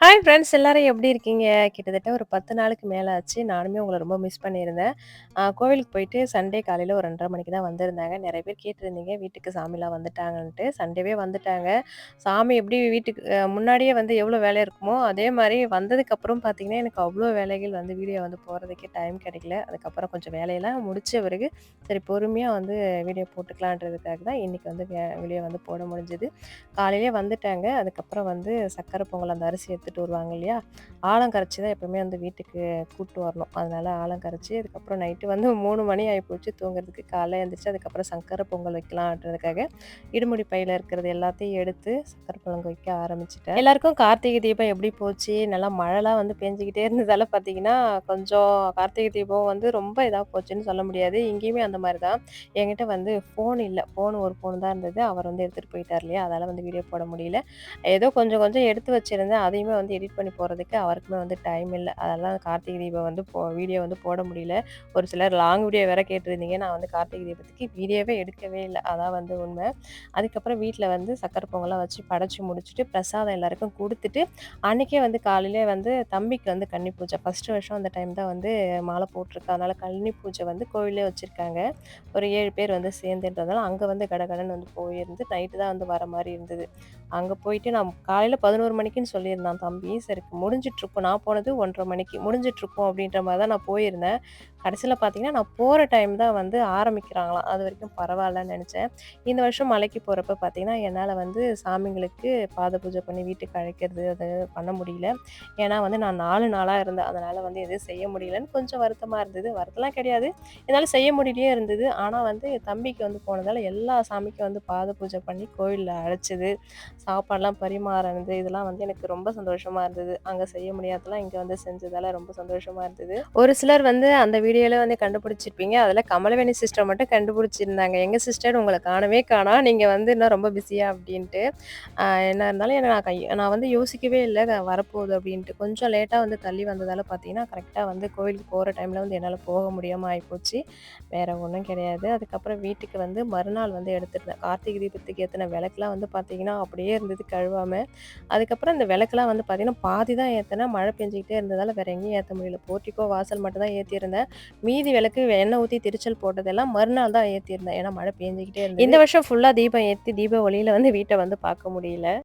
Hi friends எல்லாரும் எப்படி இருக்கீங்க? கிட்டத்தட்ட ஒரு 10 நாளுக்கு மேலே ஆச்சு. நானுமே உங்களை ரொம்ப மிஸ் பண்ணியிருந்தேன். கோவிலுக்கு போயிட்டு சண்டே காலையில் ஒரு 2:30 மணிக்கு தான் வந்திருந்தாங்க. நிறைய பேர் கேட்டிருந்தீங்க, வீட்டுக்கு சாமிலாம் வந்துட்டாங்கன்ட்டு. சண்டேவே வந்துட்டாங்க. சாமி எப்படி வீட்டுக்கு முன்னாடியே வந்து எவ்வளோ வேலை இருக்குமோ, அதே மாதிரி வந்ததுக்கப்புறம் பார்த்தீங்கன்னா, எனக்கு அவ்வளோ வேலைகள் வந்து வீடியோ வந்து போகிறதுக்கே டைம் கிடைக்கல. அதுக்கப்புறம் கொஞ்சம் வேலையெல்லாம் முடிச்ச பிறகு, சரி பொறுமையாக வந்து வீடியோ போட்டுக்கலான்றதுக்காக தான் இன்றைக்கி வந்து வே வீடியோ வந்து போட முடிஞ்சது. காலையிலேயே வந்துட்டாங்க. அதுக்கப்புறம் வந்து சக்கரை பொங்கல் அந்த அரிசி எடுத்துகிட்டு வருவாங்க இல்லையா? ஆலம் கரைச்சி தான் எப்பவுமே வந்து வீட்டுக்கு கூப்பிட்டு வரணும். அதனால ஆழம் கரைச்சி அதுக்கப்புறம் நைட்டு வந்து மூணு மணி ஆயிப்போச்சு தூங்குறதுக்கு. காலைல எழுந்திரிச்சு அதுக்கப்புறம் சக்கரை பொங்கல் வைக்கலான்றதுக்காக, இடுமுடி பையில இருக்கிறது எல்லாத்தையும் எடுத்து சக்கரை பொங்கல் வைக்க ஆரம்பிச்சிட்டேன் எல்லாருக்கும் கார்த்திகை தீபம் எப்படி போச்சு? நல்லா மழைலாம் வந்து பெஞ்சிக்கிட்டே இருந்ததால பார்த்தீங்கன்னா, கொஞ்சம் கார்த்திகை தீபம் வந்து ரொம்ப இதாக போச்சுன்னு சொல்ல முடியாது. இங்கேயுமே அந்த மாதிரி தான். என்கிட்ட வந்து ஃபோன் இல்லை ஃபோன் ஒரு ஃபோன் தான் இருந்தது. அவர் வந்து எடுத்துகிட்டு போயிட்டார் இல்லையா? அதால் வந்து வீடியோ போட முடியல. ஏதோ கொஞ்சம் கொஞ்சம் எடுத்து வச்சிருந்தேன். அதையுமே வந்து எடிட் பண்ணி போகிறதுக்கு அவருக்குமே வந்து டைம் இல்லை அதெல்லாம் கார்த்திகை தீபம் வந்து போ வீடியோ வந்து போட முடியல. ஒரு சிலர் லாங் வீடியோ வேற கேட்டிருந்தீங்க. நான் வந்து கார்த்திகை தீபத்துக்கு வீடியோவே எடுக்கவே இல்லை அதான் வந்து உண்மை. அதுக்கப்புறம் வீட்டில் வந்து சக்கரை பொங்கலாக வச்சு படைச்சி முடிச்சுட்டு, பிரசாதம் எல்லாருக்கும் கொடுத்துட்டு அன்றைக்கே வந்து காலையிலே வந்து தம்பிக்கு வந்து கன்னி பூஜை. ஃபஸ்ட்டு வருஷம் அந்த டைம் தான் வந்து மாலை போட்டிருக்கா அதனால கன்னி பூஜை வந்து கோவிலே வச்சுருக்காங்க ஒரு ஏழு பேர் வந்து சேர்ந்துன்றதால, அங்கே வந்து கடகடன்னு வந்து போயிருந்து, நைட்டு தான் வந்து வர மாதிரி இருந்தது. அங்கே போயிட்டு நான் காலையில் பதினோரு மணிக்குன்னு சொல்லியிருந்தேன் தம்பி. சரி முடிஞ்சிட்டுருக்கும். நான் போனது 1:30 மணிக்கு. முடிஞ்சிட்டுருக்கும் அப்படின்ற மாதிரி தான் நான் போயிருந்தேன். கடைசியில் பார்த்தீங்கன்னா, நான் போகிற டைம் தான் வந்து ஆரம்பிக்கிறாங்களாம். அது வரைக்கும் பரவாயில்லன்னு நினச்சேன் இந்த வருஷம் மலைக்கு போகிறப்ப பார்த்தீங்கன்னா, என்னால் வந்து சாமிங்களுக்கு பாத பூஜை பண்ணி வீட்டுக்கு அழைக்கிறது, அது பண்ண முடியல. ஏன்னா வந்து நான் நாலு நாளாக இருந்தேன். அதனால் வந்து எதுவும் செய்ய முடியலன்னு கொஞ்சம் வருத்தமாக இருந்தது. வருத்தம்லாம் கிடையாது. என்னால் செய்ய முடியலையே இருந்தது. ஆனால் வந்து தம்பிக்கு வந்து போனதால் எல்லா சாமிக்கும் வந்து பாத பூஜை பண்ணி கோயிலில் அழைச்சது, சாப்பாடெலாம் பரிமாறினது இதெல்லாம் வந்து எனக்கு ரொம்ப சந்தோஷமா இருந்தது. அங்க செய்ய முடியாததெல்லாம் இங்க வந்து செஞ்சதால ரொம்ப சந்தோஷமா இருந்தது. ஒரு சிலர் வந்து அந்த வீடியோல வந்து கண்டுபிடிச்சிருப்பீங்க. அதுல கமலவேணி சிஸ்டர் மட்டும் கண்டுபிடிச்சிருந்தாங்க. எங்க சிஸ்டர் உங்களை காணவே காணோம். நீங்க வந்து இன்னும் ரொம்ப பிஸியா அப்படின்ட்டு. என்ன இருந்தாலும் எனக்கு நான் கை நான் வந்து யோசிக்கவே இல்லை வரப்போகுது அப்படின்ட்டு. கொஞ்சம் லேட்டா வந்து தள்ளி வந்ததால பார்த்தீங்கன்னா, கரெக்டாக வந்து கோவிலுக்கு போற டைம்ல வந்து என்னால போக முடியாம ஆயிப்போச்சு. வேற ஒன்றும் கிடையாது. அதுக்கப்புறம் வீட்டுக்கு வந்து மறுநாள் வந்து எடுத்துருந்தேன். கார்த்திகை தீபத்துக்கு ஏற்றின விளக்குலாம் வந்து பார்த்தீங்கன்னா, அப்படியே இருந்தது கழுவாம. அதுக்கப்புறம் அந்த விளக்குலாம் வந்து பார்த்தீங்கன்னா, பாதி தான் ஏற்றினேன் மழை பெஞ்சிக்கிட்டே இருந்ததால் வேற எங்கேயும் ஏற்ற முடியல. போர்ட்டிக்கோ வாசல் மட்டும் தான் ஏத்தியிருந்தேன். மீதி விளக்கு எண்ணெய் ஊற்றி திருச்சல் போட்டதெல்லாம் மறுநாள் தான் ஏற்றிருந்தேன் ஏன்னா மழை பெஞ்சிக்கிட்டே இருந்தது. இந்த வருஷம் ஃபுல்லாக தீபம் ஏற்றி தீப ஒளியில் வந்து வீட்டை வந்து பார்க்க முடியல.